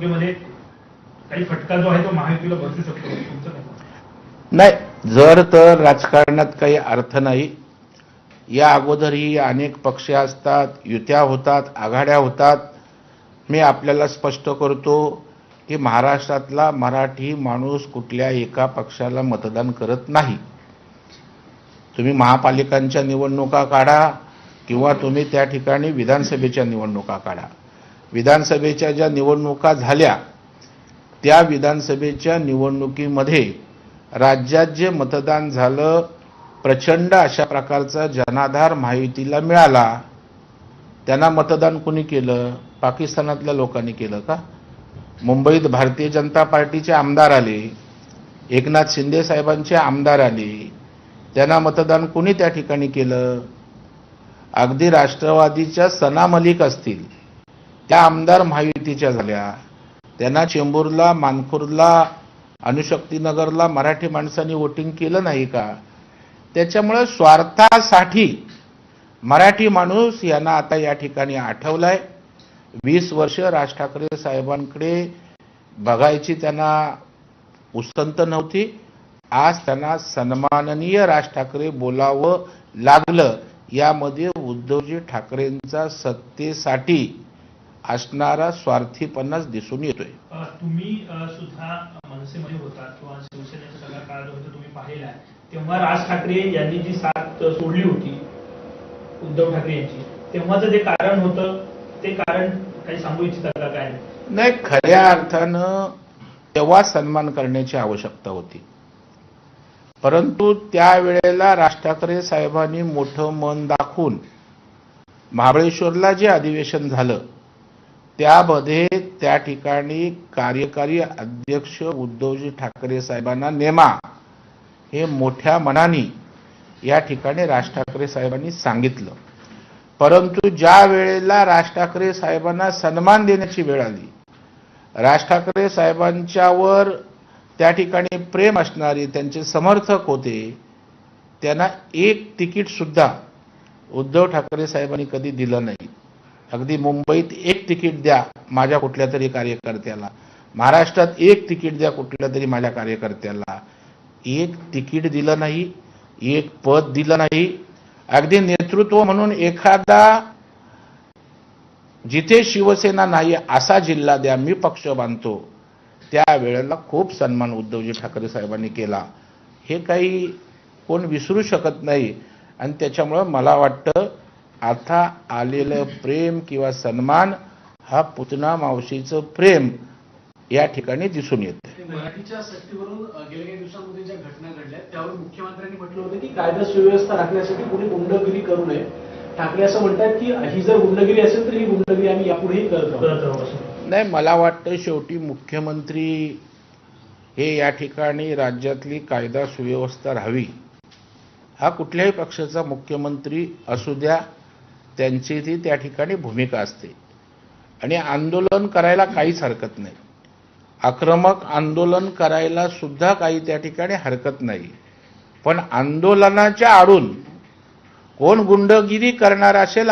काही फटका जो आहे तो महायुतीला बसू शकतो. नाही जर तर राजकारणात काही अर्थ नाही. या अगोदरही अनेक पक्ष असतात युत्या होतात आघाड्या होतात. मी आपल्याला स्पष्ट करतो की महाराष्ट्रातला मराठी माणूस कुठल्या एका पक्षाला मतदान करत नाही. तुम्ही महापालिकांच्या निवडणुका काढा किंवा तुम्ही त्या ठिकाणी विधानसभेच्या निवडणुका काढा. विधानसभेच्या ज्या निवडणुका झाल्या त्या विधानसभेच्या निवडणुकीमध्ये राज्यात जे मतदान झालं प्रचंड अशा प्रकारचा जनाधार महायुतीला मिळाला. त्यांना मतदान कुणी केलं? पाकिस्तानातल्या लोकांनी केलं का? मुंबईत भारतीय जनता पार्टीचे आमदार आले एकनाथ शिंदे साहेबांचे आमदार आले त्यांना मतदान कुणी त्या ठिकाणी केलं? अगदी राष्ट्रवादीच्या सना मलिक असतील. त्या आमदार महायुतीच्या झाल्या. त्यांना चेंबूरला मानखुरला अणुशक्तीनगरला मराठी माणसांनी वोटिंग केलं नाही का? त्याच्यामुळे स्वार्थासाठी मराठी माणूस यांना आता या ठिकाणी आठवलाय. वीस वर्ष राज ठाकरे साहेबांकडे बघायची त्यांना उसंत नव्हती. आज त्यांना सन्माननीय राज ठाकरे बोलावं लागलं. यामध्ये उद्धवजी ठाकरेंचा सत्तेसाठी असणारा स्वार्थीपणाच दिसून येतोय. तुम्ही सुद्धा मनसेमध्ये होता किंवा शिवसेनेचा सगळा काळ होता तुम्ही पाहिला तेव्हा राज ठाकरे यांनी जी साथ सोडली होती उद्धव ठाकरे यांची तेव्हाचं जे कारण होतं ते कारण काही सांगू इच्छिता का काय? नाही खऱ्या अर्थानं तेव्हा सन्मान करण्याची आवश्यकता होती. परंतु त्यावेळेला राज ठाकरे साहेबांनी मोठं मन दाखवून महाबळेश्वरला जे अधिवेशन झालं त्यामध्ये त्या ठिकाणी कार्यकारी अध्यक्ष उद्धवजी ठाकरे साहेबांना नेमा हे मोठ्या मनाने या ठिकाणी राज ठाकरे साहेबांनी सांगितलं. परंतु ज्या वेळेला राज ठाकरे साहेबांना सन्मान देण्याची वेळ आली राज ठाकरे साहेबांच्यावर त्या ठिकाणी प्रेम असणारे त्यांचे समर्थक होते त्यांना एक तिकीट सुद्धा उद्धव ठाकरे साहेबांनी कधी दिलं नाही. अगदी मुंबईत एक तिकीट द्या माझ्या कुठल्या तरी कार्यकर्त्याला. महाराष्ट्रात एक तिकीट द्या कुठल्या तरी माझ्या कार्यकर्त्याला. एक तिकीट दिलं नाही एक पद दिलं नाही. अगदी नेतृत्व म्हणून एखादा जिथे शिवसेना नाही असा जिल्हा द्या मी पक्ष बांधतो. त्यावेळेला खूप सन्मान उद्धवजी ठाकरे साहेबांनी केला. हे काही कोण विसरू शकत नाही. आणि त्याच्यामुळं मला वाटतं आता आलेलं प्रेम किंवा सन्मान हा पुतना मावशीचं प्रेम या ठिकाणी दिसून येतं. मराठीच्या सक्तीवरून गेल्या काही दिवसांमध्ये ज्या घटना घडल्या त्यावर मुख्यमंत्र्यांनी म्हटलं होतं की कायदा सुव्यवस्था राखण्यासाठी कोणी गुंडगिरी करू नये. ठाकरे असं म्हणतात की ही जर गुंडगिरी असेल तर ही गुंडगिरी आम्ही यापुढेही करत. नाही मला वाटतं शेवटी मुख्यमंत्री हे या ठिकाणी राज्यातली कायदा सुव्यवस्था राहावी. हा कुठल्याही पक्षाचा मुख्यमंत्री असू द्या त्यांची ती त्या ठिकाणी भूमिका असते. आणि आंदोलन करायला काहीच हरकत नाही. आक्रमक आंदोलन करायला सुद्धा काही त्या ठिकाणी हरकत नाही. पण आंदोलनाच्या आडून कोण गुंडगिरी करणार असेल